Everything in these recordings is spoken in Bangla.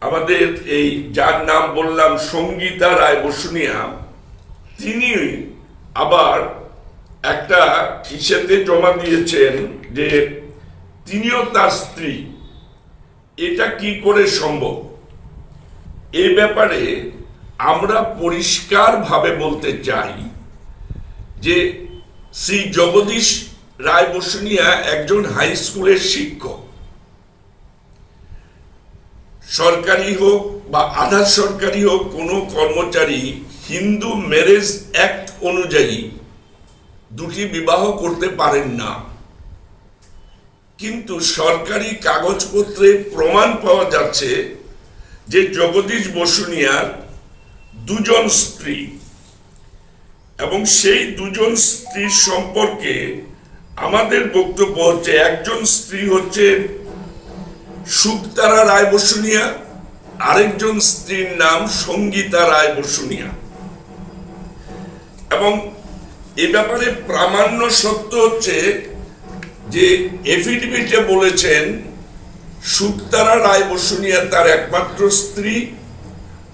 আমাদের এই যার নাম বললাম সঙ্গীতা রায় বসুনিয়া, তিনি আবার একটা ইসেতে জমা দিয়েছেন যে তিনিও তার স্ত্রী। এটা কি করে সম্ভব? এ ব্যাপারে আমরা পরিষ্কারভাবে বলতে চাই যে শ্রী জগদীশ রায় বসুনিয়া একজন হাই স্কুলের শিক্ষক। সরকারি হোক বা আধা সরকারি হোক, কোনো কর্মচারী হিন্দু ম্যারেজ অ্যাক্ট অনুযায়ী দুটি বিবাহ করতে পারেন না। কিন্তু সরকারি কাগজপত্রে প্রমাণ পাওয়া যাচ্ছে যে জগদীশ বসুনিয়ার দুজন স্ত্রী এবং সেই দুজন স্ত্রীর সম্পর্কে আমাদের বক্তব্য হচ্ছে, একজন স্ত্রী হচ্ছে সুক্তারা রায় বসুনিয়া আরেকজন স্ত্রীর নাম সঙ্গীতা রায় বসুনিয়া এবং এ ব্যাপারে প্রামাণ্য সত্য হচ্ছে যে এফিডেভিটে বলেছেন সুক্তারা রায় বসুনিয়া তার একমাত্র স্ত্রী,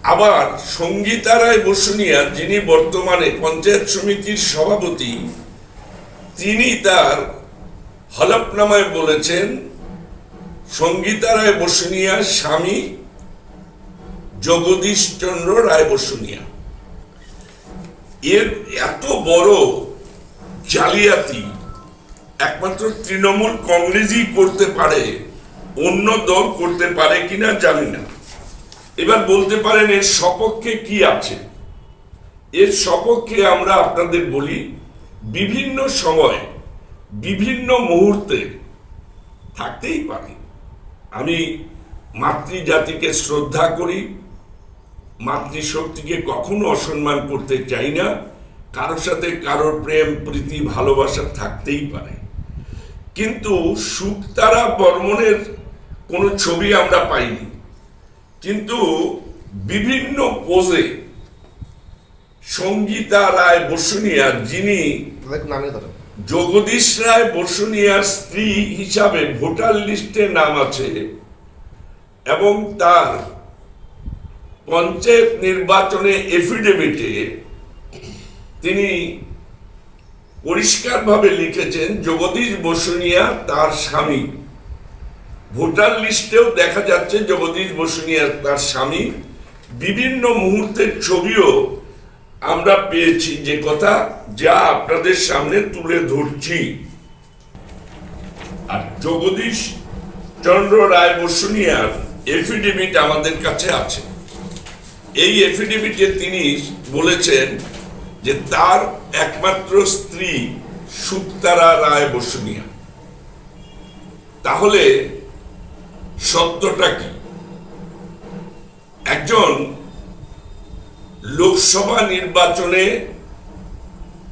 আবার সঙ্গীতা রায় বসুনিয়া যিনি বর্তমানে পঞ্চায়েত সমিতির সভাপতি, তিনি তার হলফনামায় বলেছেন সঙ্গীতা রায় বসুনিয়ার স্বামী জগদীশ চন্দ্র রায় বসুনিয়া। এর এত বড় জালিয়াতি, একমাত্র তৃণমূল কংগ্রেসই করতে পারে, অন্য দল করতে পারে কিনা জানি না। এবার বলতে পারেন এর সপক্ষে কি আছে? এর সপক্ষে আমরা আপনাদের বলি, বিভিন্ন সময়, বিভিন্ন মুহূর্তে থাকতেই পারে। আমি মাতৃজাতিকে শ্রদ্ধা করি, মাতৃশক্তিকে কখনো অসম্মান করতে চাই না, কারোর সাথে কারোর প্রেম, প্রীতি, ভালোবাসা থাকতেই পারে। কিন্তু সুক্তারা বর্মনের কোনো ছবি আমরা পাইনি। কিন্তু বিভিন্ন পোজে সঙ্গীতা রায় বসুনিয়া যিনি নামিয়ে ধরো জগদীশ রায় বসুনিয়ার স্ত্রী হিসাবে ভোটার লিস্টে নাম আছে এবং তার পঞ্চায়েত নির্বাচনে এফিডেভিটে তিনি পরিষ্কারভাবে লিখেছেন, জগদীশ বসুনিয়া তার স্বামী। ভোটার লিস্টেও দেখা যাচ্ছে জগদীশ বসুনিয়া তার স্বামী। বিভিন্ন মুহূর্তের ছবিও আমরা পেয়েছি যে কথা যা আপনাদের সামনে তুলে ধরছি। আর জগদীশ চন্দ্র রায় বসুনিয়ার এফিডেভিট আমাদের কাছে আছে। এই এফিডেভিটে তিনি বলেছেন যে তার একমাত্র স্ত্রী সুক্তারা রায় বসুনিয়া তাহলে সত্যটা কি? একজন লোকসভা নির্বাচনে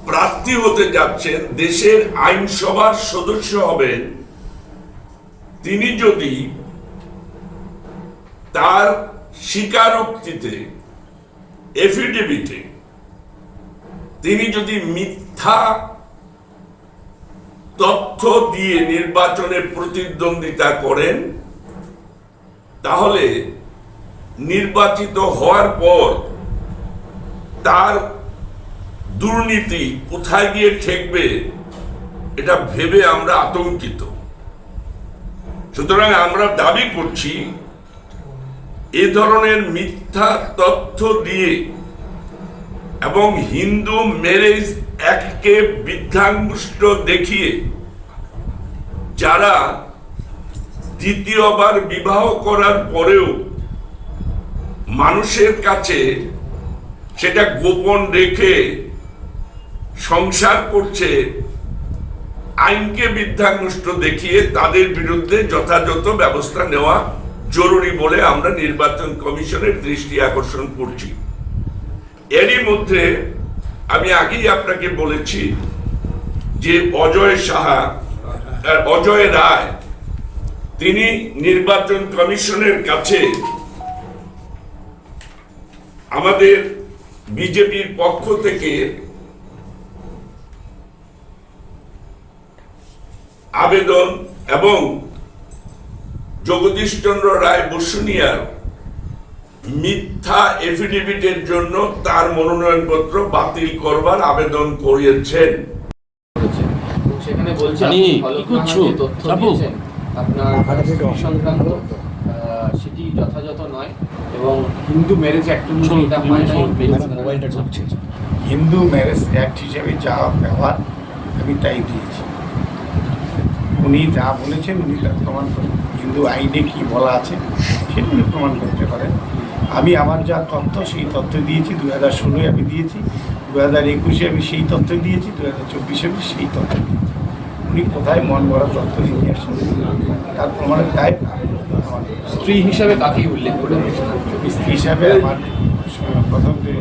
প্রার্থী হতে যাচ্ছেন, দেশের আইনসভার সদস্য হবেন তিনি যদি তার স্বীকারোক্তিতে এফিডেভিটে তিনি যদি মিথ্যা তথ্য দিয়ে নির্বাচনে প্রতিদ্বন্দ্বিতা করেন, তাহলে নির্বাচিত হওয়ার পর তার দুর্নীতি কোথায় গিয়ে ঠেকবে, এটা ভেবে আমরা আতঙ্কিত। সুতরাং আমরা দাবি করছি, এ ধরনের মিথ্যা তথ্য দিয়ে এবং হিন্দু ম্যারেজ অ্যাক্টকে বৃদ্ধাঙ্গুষ্ট দেখিয়ে যারা দ্বিতীয়বার বিবাহ করার পরেও মানুষের কাছে সেটা গোপন রেখে সংসার করছে, আইনকে বিদ্যাঙ্গুষ্ট দেখিয়ে তাদের বিরুদ্ধে যথাযথ ব্যবস্থা নেওয়া জরুরি বলে আমরা নির্বাচন কমিশনের দৃষ্টি আকর্ষণ করছি। এরই মধ্যে আমি আগেই আপনাকে বলেছি যে অজয় সাহা অজয় রায়, তিনি নির্বাচন কমিশনের কাছে আমাদের বিজেপির পক্ষ থেকে আবেদন এবং জগদীশচন্দ্র রায় বসুনিয়ার মিথ্যা এফিডেভিটের জন্য তার মনোনয়নপত্র বাতিল করবার আবেদন করিয়েছেন। সেখানে বলছে আরে, আপনি কি হলফনামা করছ? যে তথ্য। দিয়েছেন আপনার সংক্রান্ত সেটি যথাযথ নয় এবং হিন্দু ম্যারেজ অ্যাক্ট মোবাইলটা ঢুকছে। হিন্দু ম্যারেজ অ্যাক্ট হিসেবে যা ব্যবহার আমি তাই দিয়েছি। উনি যা বলেছেন উনি তার প্রমাণ করেন। হিন্দু আইনে কি বলা আছে সেটা উনি প্রমাণ করতে পারেন। আমি আমার যা তথ্য সেই তথ্য দিয়েছি দু হাজার ষোলোয় আমি দিয়েছি দু হাজার একুশে আমি সেই তথ্য দিয়েছি দু হাজার চব্বিশে আমি সেই তথ্য দিয়েছি। উনি কোথায় মন গড়া তথ্য দিয়ে আসেন তার প্রমাণের দায় স্ত্রী হিসাবে কাকেই উল্লেখ করে স্ত্রী হিসাবে আমার প্রথম যে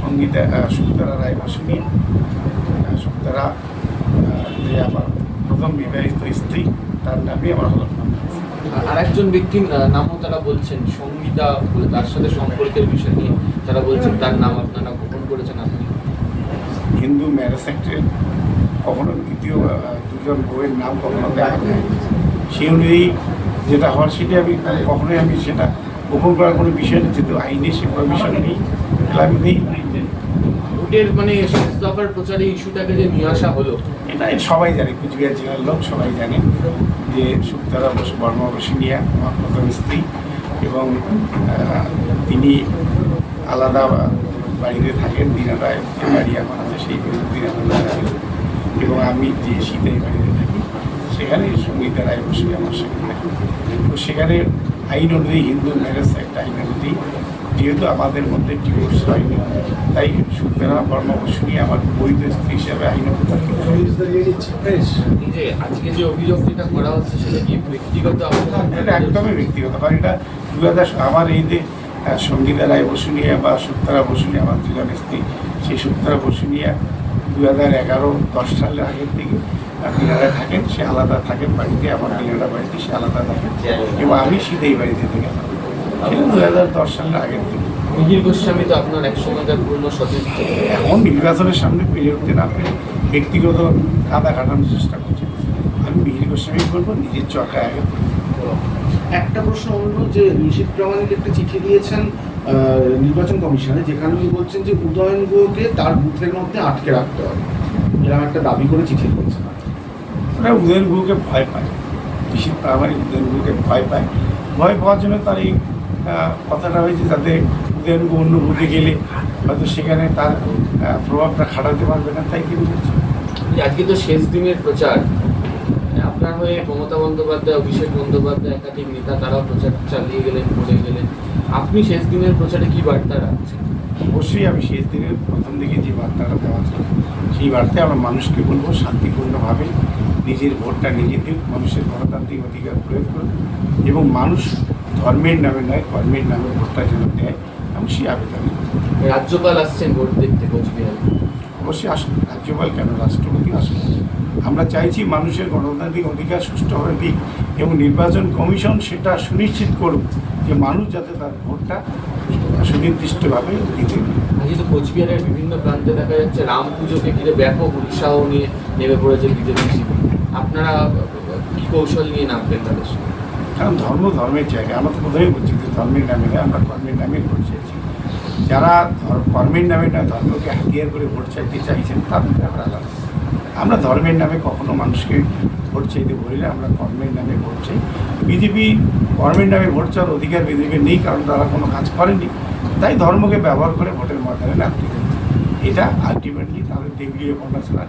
সঙ্গীতা সুক্তারা রায় বসুনি সুক্তারা যে আমার প্রথম বিবাহিত স্ত্রী তার নামে আমার হলফনামা আছে। আর একজন ব্যক্তির নামও তারা বলছেন সঙ্গীতা বলে তার সাথে সম্পর্কের বিষয় নিয়ে তারা বলছেন তার নাম আপনারা গোপন করেছেন আপনি হিন্দু ম্যারেজ অ্যাক্টে কখনো দ্বিতীয় দুজন বউয়ের নাম কখনো দেখা যায়। সেই অনুযায়ী যেটা হওয়ার সেটা আমি কখনোই আমি সেটা গোপন করার কোনো বিষয় নেই যেহেতু আইনে সে বিষয় নেই তাহলে আমি নেই। ভোটের মানে শেষ দফার প্রচারে ইস্যুটাকে যে নিয়ে আসা হলো। এটা সবাই জানে কুচবিহার জেলার লোক সবাই জানে যে সুক্তারা বসু বর্মা বসুনিয়া আমার প্রথম স্ত্রী এবং তিনি আলাদা বাড়িতে থাকেন দিনারায় যে বাড়ি আমার আছে সেই এবং আমি যে শীতের বাড়িতে থাকি সেখানে সঙ্গীতা রায় বসু আমার সেখানে। তো সেখানে আইন অনুযায়ী হিন্দু ম্যারেজ একটা আইন অনুযায়ী যেহেতু আমাদের মধ্যে ডিভোর্স হয়নি তাই সুতরা বর্মাবসুনি আমার বৈধ স্ত্রী হিসাবে এই যে আজকে যে অভিযোগটা করা হচ্ছে সেটা কি ব্যক্তিগত আপনার এটা একদমই ব্যক্তিগত কারণ এটা দু হাজার আমার এই যে সঙ্গীতা রায় বসুনিয়া বা সুক্তারা বসুনিয়া আমার দুজন স্ত্রী সেই সুক্তারা বসুনিয়া দু হাজার এগারো দশ সালের আগের থেকে দিনারা থাকেন সে আলাদা থাকেন বাড়িতে আমার দিনারা বাড়িতে সে আলাদা থাকেন এবং আমি শীতেই বাড়িতে থেকে সেটা দু হাজার দশ সালের আগের থেকে মিহির গোস্বামী তো আপনার এক সময়কার পূর্ণ সতীর্থ। এখন নির্বাচনের সামনে পেরে উঠতে না পেরে ব্যক্তিগত কাদা কাটানোর চেষ্টা করছে। আমি মিহির গোস্বামী বলব নিজের চরকা আগে একটা প্রশ্ন অন্য যে নিশীত প্রামাণিক একটা চিঠি দিয়েছেন নির্বাচন কমিশনে যেখানে উনি বলছেন যে উদয়ন গুহকে তার বুথের মধ্যে আটকে রাখতে হবে। এরকম একটা দাবি করে চিঠি দিয়েছেন ওরা উদয়ন গুরুকে ভয় পায়। নিশ্চিত প্রামাণিক উদয়ন গুরুকে ভয় পায়। ভয় পাওয়ার জন্য তার এই কথাটা হয়েছে যাতে উদয়ন গুরু অন্য বুথে গেলে হয়তো সেখানে তার প্রভাবটা খাটাতে পারবে না তাই কিন্তু বলছে আজকে তো শেষ দিনের প্রচার। আপনার হয়ে মমতা বন্দ্যোপাধ্যায় অভিষেক বন্দ্যোপাধ্যায় একাধিক নেতা তারাও প্রচার চালিয়ে গেলেন করে গেলেন। আপনি শেষ দিনের প্রচারে কি বার্তা রাখছেন? অবশ্যই আমি শেষ দিনের প্রথম দিকে যে বার্তাটা দেওয়া সেই বার্তায় আমরা মানুষকে বলব শান্তিপূর্ণভাবে নিজের ভোটটা নিজে দিক মানুষের গণতান্ত্রিক অধিকার প্রয়োগ করুন এবং মানুষ ধর্মের নামে নয় কর্মের নামে ভোটটা যেন দেয় আমি সেই আবেদন রাজ্যপাল আসছেন ভোট দেখতে কোচবিহারে। অবশ্যই আসুন। রাজ্যপাল কেন? রাষ্ট্রপতি আসুন। আমরা চাইছি মানুষের গণতান্ত্রিক অধিকার সুষ্ঠুভাবে দিক এবং নির্বাচন কমিশন সেটা সুনিশ্চিত করুক যে মানুষ যাতে তার ভোটটা সুনির্দিষ্টভাবে দিতে পারে। আজকে তো কোচবিহারের বিভিন্ন প্রান্তে দেখা যাচ্ছে রাম পুজোকে ঘিরে ব্যাপক উৎসাহ নিয়ে নেমে পড়েছে বিজেপি আপনারা কি কৌশল নিয়ে নামবেন তাদের সঙ্গে? কারণ ধর্ম ধর্মের জায়গা আমরা তো প্রথমেই বলছি যে ধর্মের নামে আমরা কর্মের নামে ভোট চাইছি। যারা কর্মের নামে না ধর্মকে হাতিয়ার করে ভোট চাইতে চাইছেন, তাদের ব্যাপার আলাদা। আমরা ধর্মের নামে কখনো মানুষকে ভোট চাইতে বলি না, আমরা কর্মের নামে ভোট চাই। বিজেপি কর্মের নামে ভোট চাওয়ার অধিকার বিজেপির নেই, কারণ তারা কোনো কাজ করেনি। তাই ধর্মকে ব্যবহার করে ভোটের মাধ্যমে নামতে চাইছে। এটা আলটিমেটলি তাদের দেবীয় ছাড়া।